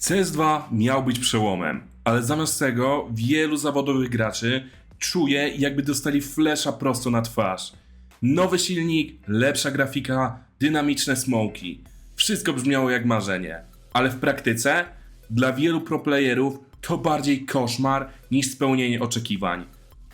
CS2 miał być przełomem, ale zamiast tego wielu zawodowych graczy czuje jakby dostali flesza prosto na twarz. Nowy silnik, lepsza grafika, dynamiczne smoki. Wszystko brzmiało jak marzenie. Ale w praktyce dla wielu proplayerów to bardziej koszmar niż spełnienie oczekiwań.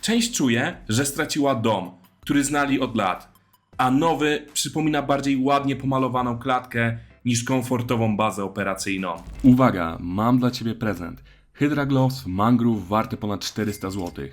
Część czuje, że straciła dom, który znali od lat, a nowy przypomina bardziej ładnie pomalowaną klatkę niż komfortową bazę operacyjną. Uwaga, mam dla Ciebie prezent. Hydra Gloves Mangrove warte ponad 400 zł.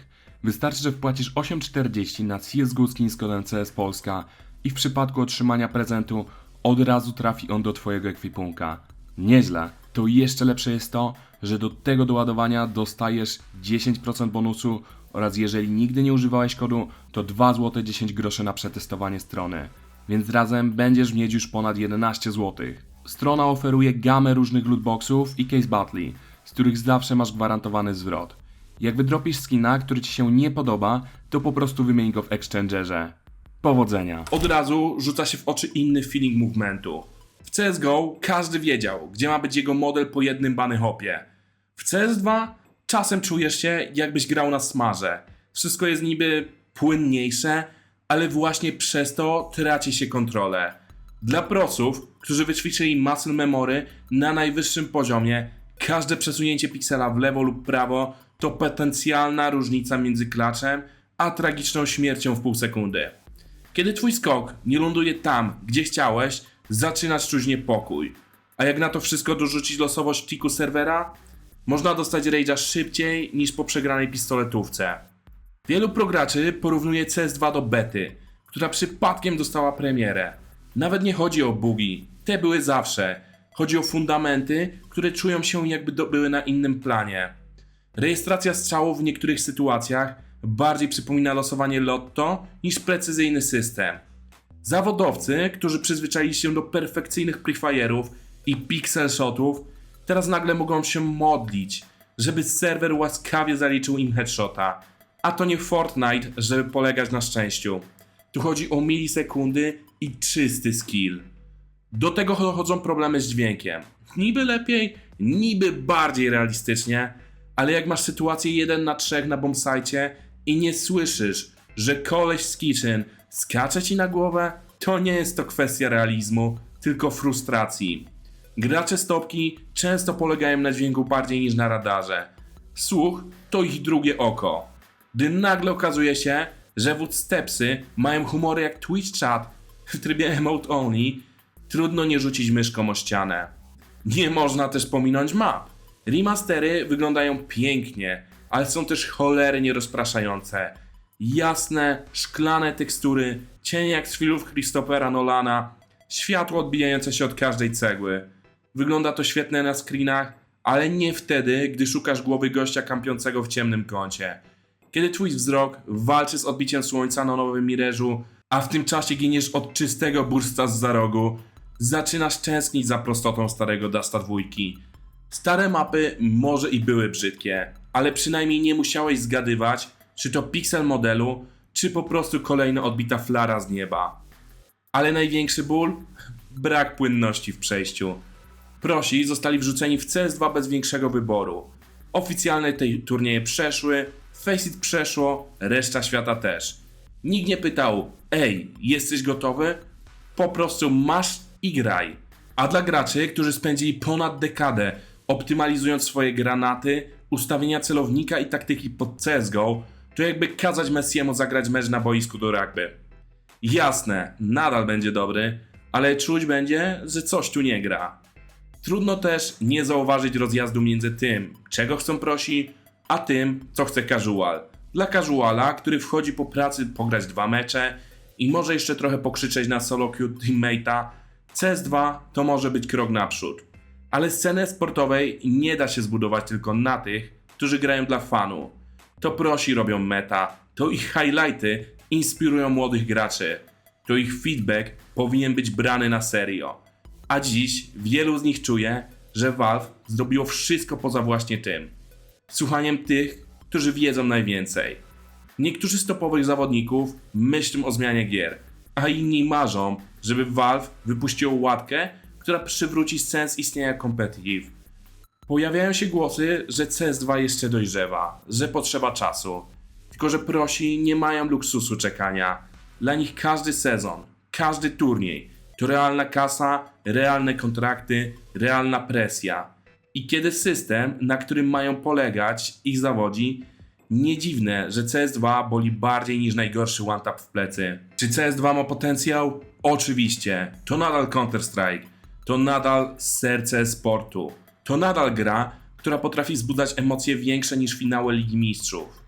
Wystarczy, że wpłacisz 8,40 na CSGO Skin z kodem CS Polska i w przypadku otrzymania prezentu od razu trafi on do Twojego ekwipunka. Nieźle. To jeszcze lepsze jest to, że do tego doładowania dostajesz 10% bonusu oraz jeżeli nigdy nie używałeś kodu, to 2 zł 10 groszy na przetestowanie strony. Więc razem będziesz mieć już ponad 11 zł. Strona oferuje gamę różnych lootboxów i case battle, z których zawsze masz gwarantowany zwrot. Jak wydropisz skina, który Ci się nie podoba, to po prostu wymień go w exchangerze. Powodzenia. Od razu rzuca się w oczy inny feeling movementu. W CSGO każdy wiedział, gdzie ma być jego model po jednym bany hopie. W CS2 czasem czujesz się, jakbyś grał na smarze. Wszystko jest niby płynniejsze, ale właśnie przez to traci się kontrolę. Dla prosów, którzy wyćwiczyli muscle memory na najwyższym poziomie, każde przesunięcie piksela w lewo lub prawo to potencjalna różnica między klaczem a tragiczną śmiercią w pół sekundy. Kiedy twój skok nie ląduje tam, gdzie chciałeś, zaczynasz czuć niepokój. A jak na to wszystko dorzucić losowość tiku serwera, można dostać rage'a szybciej niż po przegranej pistoletówce. Wielu prograczy porównuje CS2 do bety, która przypadkiem dostała premierę. Nawet nie chodzi o bugi, te były zawsze. Chodzi o fundamenty, które czują się jakby do, były na innym planie. Rejestracja strzałów w niektórych sytuacjach bardziej przypomina losowanie lotto niż precyzyjny system. Zawodowcy, którzy przyzwyczaili się do perfekcyjnych prefire'ów i pixel shotów, teraz nagle mogą się modlić, żeby serwer łaskawie zaliczył im headshota. A to nie Fortnite, żeby polegać na szczęściu. Tu chodzi o milisekundy i czysty skill. Do tego dochodzą problemy z dźwiękiem. Niby lepiej, niby bardziej realistycznie, ale jak masz sytuację 1 na 3 na bombsite i nie słyszysz, że koleś z kitchen skacze ci na głowę, to nie jest to kwestia realizmu, tylko frustracji. Gracze stopki często polegają na dźwięku bardziej niż na radarze. Słuch to ich drugie oko. Gdy nagle okazuje się, że footstepsy mają humory jak Twitch chat w trybie emote only, trudno nie rzucić myszką o ścianę. Nie można też pominąć map. Remastery wyglądają pięknie, ale są też cholernie rozpraszające. Jasne, szklane tekstury, cienie jak z filmów Christophera Nolana, światło odbijające się od każdej cegły. Wygląda to świetnie na screenach, ale nie wtedy, gdy szukasz głowy gościa kampiącego w ciemnym kącie. Kiedy twój wzrok walczy z odbiciem słońca na nowym mirerzu, a w tym czasie giniesz od czystego bursta z za rogu, zaczynasz tęsknić za prostotą starego Dasta dwójki. Stare mapy może i były brzydkie, ale przynajmniej nie musiałeś zgadywać, czy to piksel modelu, czy po prostu kolejna odbita flara z nieba. Ale największy ból? Brak płynności w przejściu. Prosi zostali wrzuceni w CS2 bez większego wyboru. Oficjalne te turnieje przeszły, Faceit przeszło, reszta świata też. Nikt nie pytał, ej, jesteś gotowy? Po prostu masz i graj. A dla graczy, którzy spędzili ponad dekadę optymalizując swoje granaty, ustawienia celownika i taktyki pod CSGO, to jakby kazać Messiemu zagrać mecz na boisku do rugby. Jasne, nadal będzie dobry, ale czuć będzie, że coś tu nie gra. Trudno też nie zauważyć rozjazdu między tym, czego chcą prosi, a tym, co chce casual. Dla casuala, który wchodzi po pracy pograć dwa mecze i może jeszcze trochę pokrzyczeć na solo queue teammate'a, CS2 to może być krok naprzód. Ale scenę sportowej nie da się zbudować tylko na tych, którzy grają dla fanu. To prosi robią meta, to ich highlighty inspirują młodych graczy, to ich feedback powinien być brany na serio. A dziś wielu z nich czuje, że Valve zrobiło wszystko poza właśnie tym. Słuchaniem tych, którzy wiedzą najwięcej. Niektórzy z topowych zawodników myślą o zmianie gier, a inni marzą, żeby Valve wypuściło łatkę, która przywróci sens istnienia competitive. Pojawiają się głosy, że CS2 jeszcze dojrzewa, że potrzeba czasu. Tylko, że prosi nie mają luksusu czekania. Dla nich każdy sezon, każdy turniej to realna kasa, realne kontrakty, realna presja. I kiedy system, na którym mają polegać, ich zawodzi, nie dziwne, że CS2 boli bardziej niż najgorszy one-tap w plecy. Czy CS2 ma potencjał? Oczywiście. To nadal Counter-Strike. To nadal serce sportu. To nadal gra, która potrafi wzbudzać emocje większe niż finały Ligi Mistrzów.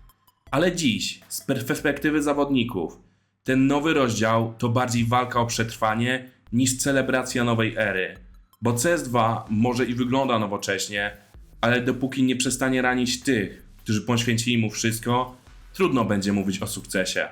Ale dziś, z perspektywy zawodników, ten nowy rozdział to bardziej walka o przetrwanie niż celebracja nowej ery. Bo CS2 może i wygląda nowocześnie, ale dopóki nie przestanie ranić tych, którzy poświęcili mu wszystko, trudno będzie mówić o sukcesie.